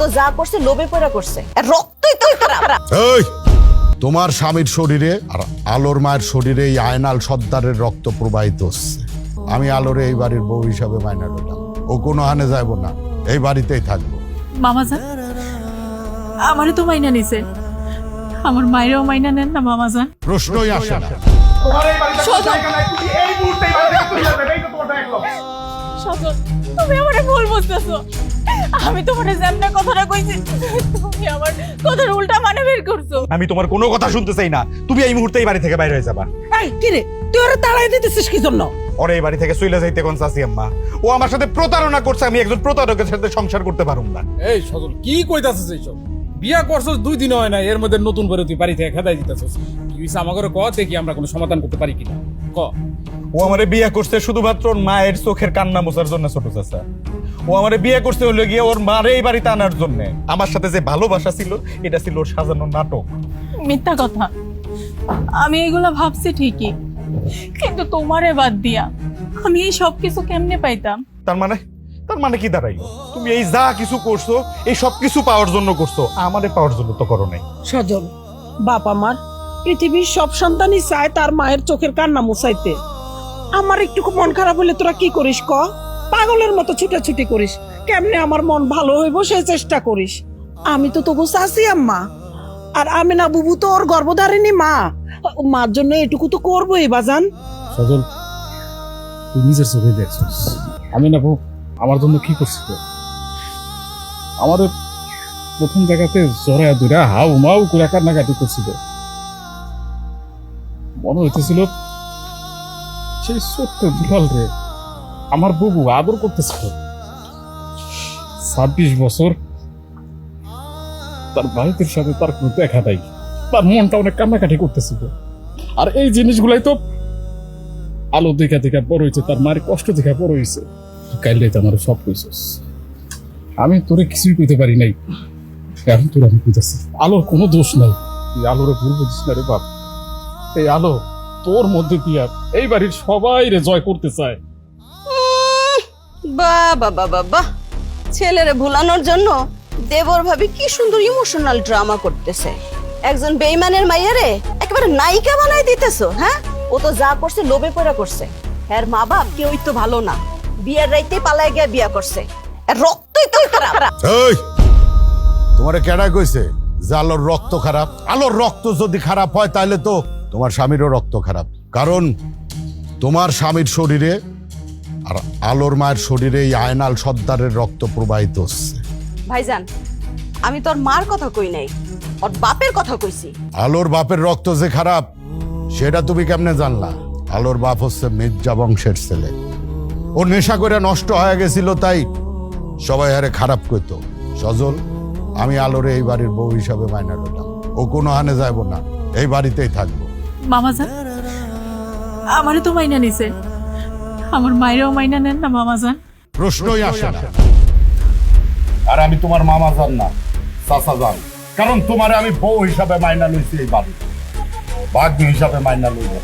তো যা করছে লোভে পড়া করছে। রক্তই তো খারাপ। এই তোমার স্বামীর শরীরে আর আলোর মায়ের শরীরে এই আয়নাল সর্দারের রক্ত প্রবাহিত হচ্ছে। আমি আলোরে এই বাড়ির বউ হিসাবে মাইনা নিলাম ও কোনো হানে যাব না। এই বাড়িতেই থাকব। মামা যান। আমারে তো মাইনা নিছে। আমার মায়েরও মাইনা নেন না মামা যান। প্রশ্নই আসে না। তুমি। সজল আমারে ভুল বুঝতেছো। আমি তোমারে যেমন কথাটা কইছি তুমি আমার কথার উল্টা মানে বের করছ। আমি তোমার কোনো কথা শুনতে চাই না। তুমি এই মুহূর্তে এই বাড়ি থেকে বাইরে হয়ে যাবা। এই কিরে তুই ওরা তাড়াই দিতেছিস কি জন্য? ওরে এই বাড়ি থেকে চলে যাইতে কোন চাচি আম্মা? ও আমার সাথে প্রতারণা করছে আমি একজন প্রতারকের সাথে সংসার করতে পারুম না। এই সজল কি কইতাছিস এইসব? বিয়া করছস দুই দিন হয় না এর মধ্যে নতুন করে তুই বাড়ি থেকে খেদাই দিতেছিস। কি হইছে আমাকে ক দেখি আমরা কোনো সমাধান করতে পারি কিনা? ক? ও আমারে বিয়ে করছে শুধুমাত্র ওর মায়ের চোখের কান্না মোছার জন্য ছোট চাচা। ও আমারে বিয়ে করছে হলো গিয়ে ওর মারে এই বাড়িতে আনার জন্য। আমার সাথে যে ভালোবাসা ছিল এটা ছিল ওর সাজানো নাটক। মিথ্যা কথা। আমি এগুলা ভাবছি ঠিকই কিন্তু তোমারে বাদ দিয়া আমি এই সব কিছু কেমনে পাইতাম? তার মানে? তার মানে কি দাঁড়াই তুমি এই যা কিছু করছ এই সব কিছু পাওয়ার জন্য করছ আমারে পাওয়ার জন্য তো করো নাই। সজল বাপ আমার পৃথিবীর সব সন্তানই চায় তার মায়ের চোখের কান্না মুছাইতে। আমার একটু মন খারাপ হলে তোরা কি করিস ক? পাগলের মতো ছুটাছুটি করিস। কেমনে আমার মন ভালো হইব সে চেষ্টা করিস। আমি তো তবু চাষি আম্মা। আর আমি না, বুবু তো ওর গর্ভধারিণী মা। মার জন্য এটুকু তো করবোই, বাজান। সজল, তুই নিজের চোখে দেখছিস। আমি না আমার জন্য কি করছিল আমার প্রথম জায়গাতে জড়ায় দূরা হাউ মাউ করে কান্নাকাটি করছিল মনে হইতেছিল, সেই ছোট্ট দুলাল রে, আমার বুবু আদর করতেছিল। ছাব্বিশ বছর তার বাড়িতে সাথে তার কোনো দেখা নাই, তার মনটা অনেক কান্নাকাটি করতেছিল। আর এই জিনিসগুলাই তো আলো দেখা দেখা বড় হয়েছে, তার মায়ের কষ্ট দেখা বড় হয়েছে। কাইলে তো আমার সব কইছিস আমি তোরে কিছুই কইতে পারি নাই। এখন তোর আমি কইতাছি, আলোর কোনো দোষ নাই। তুই আলোরে ভুল বুঝিস না রে বাপ। এই আলো তোর মধ্যে দিয়া এই বাড়ির সবাই রে জয় করতে চায়। বাহ বাবা বাবা ছেলেরে ভুলানোর জন্য দেবর ভাবি কি সুন্দর ইমোশনাল ড্রামা করতেছে। একজন বেইমানের মাইয়ারে একেবারে নায়িকা বানাই দিতেছো হ্যাঁ? ও তো যা করছে লোভে পড়া করছে। এর মা বাপ কেউই তো ভালো না। বিয়ের রাইতে পালায় গিয়া বিয়া করছে। এর রক্তই তো খারাপ। এই তোমারে কেডা কইছে? যে আলোর রক্ত খারাপ। আলোর রক্ত যদি খারাপ হয় তাহলে তো তোমার স্বামীরও রক্ত খারাপ। কারণ তোমার স্বামীর শরীরে আর আলোর মায়ের শরীরে এই আয়নাল সর্দারের রক্ত প্রবাহিত হচ্ছে। ভাইজান আমি তোর মার কথা কই নাই ওর বাপের কথা কইছি। আলোর বাপের রক্ত যে খারাপ সেটা তুমি কেমনে জানলা? আলোর বাপ হচ্ছে মির্জা বংশের ছেলে। ও নেশা করে নষ্ট হয়ে গেছিল তাই সবাই হারে খারাপ কইতো। সজল আমি আলোরে এই বাড়ির বউ হিসাবে মাইনা নিলাম। ও কোনো হানে যাব না এই বাড়িতেই থাকব। মামা যান। আমারে তো মাইনা নিছে। আমার মায়েরও মাইনা নেন না মামা যান। প্রশ্নই আসে না। আর আমি তোমার মামা জান না চাচা জান কারণ তোমারে আমি বউ হিসাবে মাইনা লইছি এই বাড়ি ভাগ্য হিসাবে মাইনা লইব।